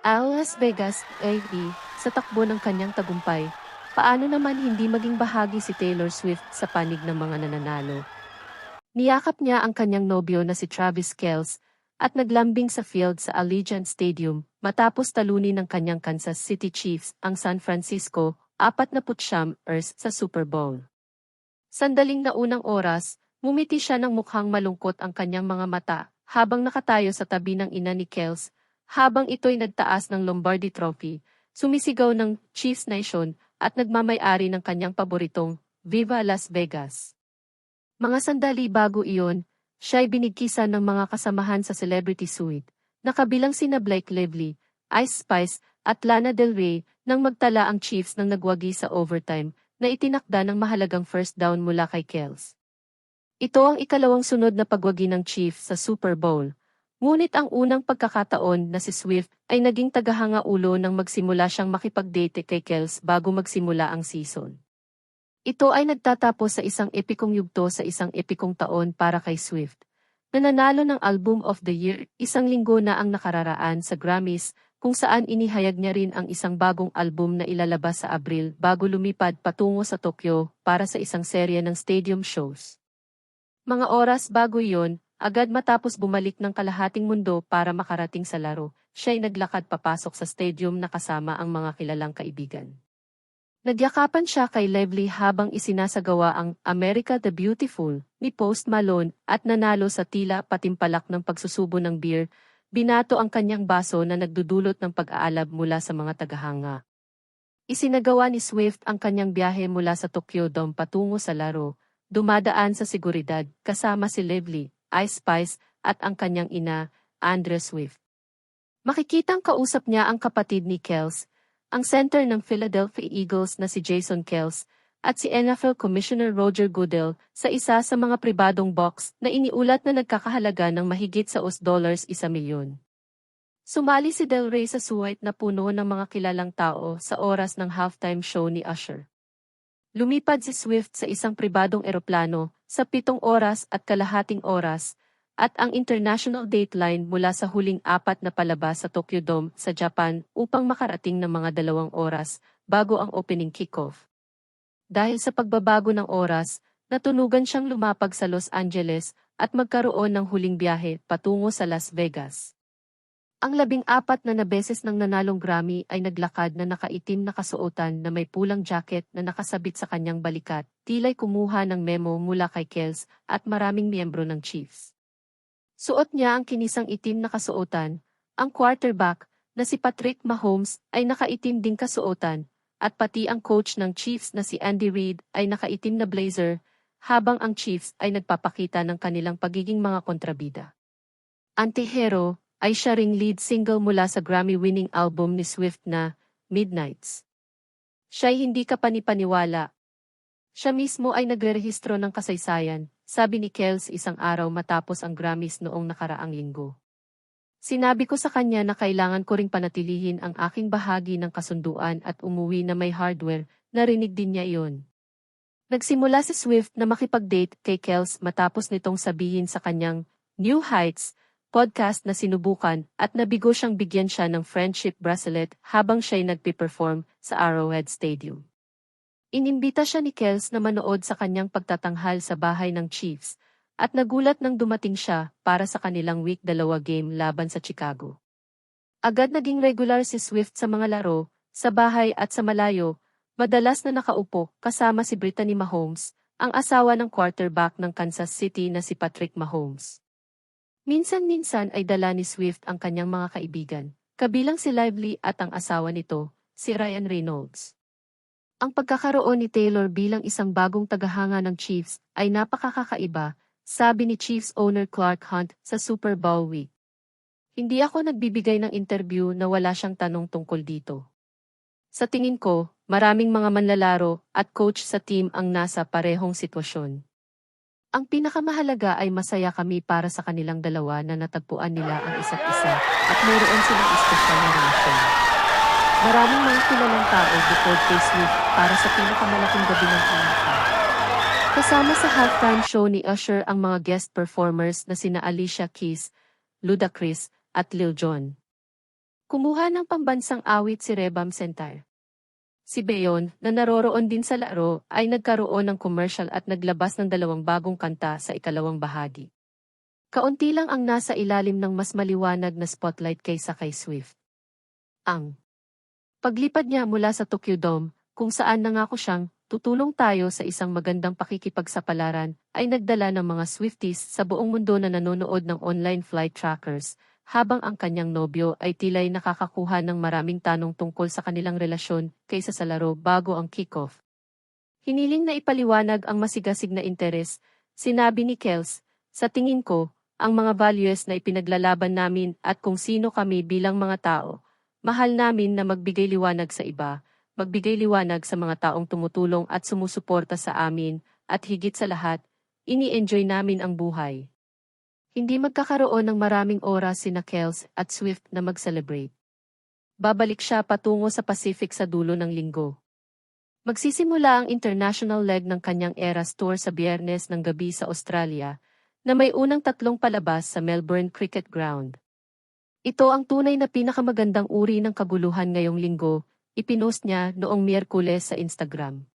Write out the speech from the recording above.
Al Las Vegas, AD, sa takbo ng kanyang tagumpay, paano naman hindi maging bahagi si Taylor Swift sa panig ng mga nananalo? Niyakap niya ang kanyang nobyo na si Travis Kelce at naglambing sa field sa Allegiant Stadium matapos talunin ng kanyang Kansas City Chiefs ang San Francisco 49 ers sa Super Bowl. Sandaling na unang oras, ngumiti siya ng mukhang malungkot ang kanyang mga mata habang nakatayo sa tabi ng ina ni Kels, habang ito'y nagtaas ng Lombardi Trophy, sumisigaw ng Chiefs Nation at nagmamay-ari ng kanyang paboritong Viva Las Vegas. Mga sandali bago iyon, siya'y binigkisan ng mga kasamahan sa Celebrity Suite, na kabilang sina Blake Lively, Ice Spice, at Lana Del Rey nang magtala ang Chiefs ng nagwagi sa overtime na itinakda ng mahalagang first down mula kay Kels. Ito ang ikalawang sunod na pagwagi ng Chiefs sa Super Bowl. Ngunit ang unang pagkakataon na si Swift ay naging tagahanga ulo nang magsimula siyang makipagdate kay Kels bago magsimula ang season. Ito ay nagtatapos sa isang epikong yugto sa isang epikong taon para kay Swift. Nananalo ng Album of the Year, isang linggo na ang nakararaan sa Grammys, kung saan inihayag niya rin ang isang bagong album na ilalabas sa Abril bago lumipad patungo sa Tokyo para sa isang serye ng stadium shows. Mga oras bago iyon, agad matapos bumalik ng kalahating mundo para makarating sa laro, siya'y naglakad papasok sa stadium na kasama ang mga kilalang kaibigan. Nagyakapan siya kay Lively habang isinasagawa ang America the Beautiful ni Post Malone at nanalo sa tila patimpalak ng pagsusubo ng beer, binato ang kanyang baso na nagdudulot ng pag-aalab mula sa mga tagahanga. Isinagawa ni Swift ang kanyang biyahe mula sa Tokyo Dome patungo sa laro, dumadaan sa seguridad kasama si Lively, Ice Spice at ang kanyang ina, Andre Swift. Makikitang kausap niya ang kapatid ni Kels, ang center ng Philadelphia Eagles na si Jason Kels, at si NFL Commissioner Roger Goodell sa isa sa mga pribadong box na iniulat na nagkakahalaga ng mahigit sa US dollars isa milyon. Sumali si Del Rey sa suwait na puno ng mga kilalang tao sa oras ng halftime show ni Usher. Lumipad si Swift sa isang pribadong eroplano sa pitong oras at kalahating oras at ang international dateline mula sa huling apat na palabas sa Tokyo Dome sa Japan upang makarating ng mga dalawang oras bago ang opening kickoff. Dahil sa pagbabago ng oras, natunugan siyang lumapag sa Los Angeles at magkaroon ng huling biyahe patungo sa Las Vegas. Ang labing apat na nabeses ng nanalong Grammy ay naglakad na nakaitim na kasuotan na may pulang jacket na nakasabit sa kanyang balikat, tilay kumuha ng memo mula kay Kels at maraming miyembro ng Chiefs. Suot niya ang kinisang itim na kasuotan. Ang quarterback, na si Patrick Mahomes, ay nakaitim ding kasuotan, at pati ang coach ng Chiefs na si Andy Reid ay nakaitim na blazer, habang ang Chiefs ay nagpapakita ng kanilang pagiging mga kontrabida. Antihero ay siya ring lead single mula sa Grammy-winning album ni Swift na Midnights. Siya'y hindi ka panipaniwala. Siya mismo ay nagre-rehistro ng kasaysayan, sabi ni Kels isang araw matapos ang Grammys noong nakaraang linggo. Sinabi ko sa kanya na kailangan ko ring panatilihin ang aking bahagi ng kasunduan at umuwi na may hardware, narinig din niya iyon. Nagsimula si Swift na makipag-date kay Kels matapos nitong sabihin sa kanyang New Heights podcast na sinubukan at nabigo siyang bigyan siya ng friendship bracelet habang siya'y nagpiperform sa Arrowhead Stadium. Inimbita siya ni Kels na manood sa kanyang pagtatanghal sa bahay ng Chiefs, at nagulat nang dumating siya para sa kanilang week dalawa game laban sa Chicago. Agad naging regular si Swift sa mga laro, sa bahay at sa malayo, madalas na nakaupo kasama si Brittany Mahomes, ang asawa ng quarterback ng Kansas City na si Patrick Mahomes. Minsan-minsan ay dala ni Swift ang kanyang mga kaibigan, kabilang si Lively at ang asawa nito, si Ryan Reynolds. Ang pagkakaroon ni Taylor bilang isang bagong tagahanga ng Chiefs ay napakakakaiba, sabi ni Chiefs owner Clark Hunt sa Super Bowl week. Hindi ako nagbibigay ng interview na wala siyang tanong tungkol dito. Sa tingin ko, maraming mga manlalaro at coach sa team ang nasa parehong sitwasyon. Ang pinakamahalaga ay masaya kami para sa kanilang dalawa na natagpuan nila ang isa't isa at mayroon silang espesyal na relasyon. Maraming mga kilalang tao kay Swift para sa pinakamalaking gabi ng Amerika. Kasama sa halftime show ni Usher ang mga guest performers na sina Alicia Keys, Ludacris, at Lil Jon. Kumuha ng pambansang awit si Rebam Sentar. Si Beyon, na naroroon din sa laro, ay nagkaroon ng commercial at naglabas ng dalawang bagong kanta sa ikalawang bahagi. Kaunti lang ang nasa ilalim ng mas maliwanag na spotlight kaysa kay Swift. Ang paglipad niya mula sa Tokyo Dome, kung saan nangako siyang tutulong tayo sa isang magandang pakikipagsapalaran, ay nagdala ng mga Swifties sa buong mundo na nanonood ng online flight trackers, habang ang kanyang nobyo ay tilay nakakakuha ng maraming tanong tungkol sa kanilang relasyon kaysa sa laro bago ang kickoff. Hiniling na ipaliwanag ang masigasig na interes, sinabi ni Kels, sa tingin ko, ang mga values na ipinaglalaban namin at kung sino kami bilang mga tao, mahal namin na magbigay liwanag sa iba, magbigay liwanag sa mga taong tumutulong at sumusuporta sa amin, at higit sa lahat, ini-enjoy namin ang buhay. Hindi magkakaroon ng maraming oras sina Kels at Swift na mag-celebrate. Babalik siya patungo sa Pacific sa dulo ng linggo. Magsisimula ang international leg ng kanyang Eras Tour sa biyernes ng gabi sa Australia, na may unang tatlong palabas sa Melbourne Cricket Ground. Ito ang tunay na pinakamagandang uri ng kaguluhan ngayong linggo, ipinost niya noong Miyerkules sa Instagram.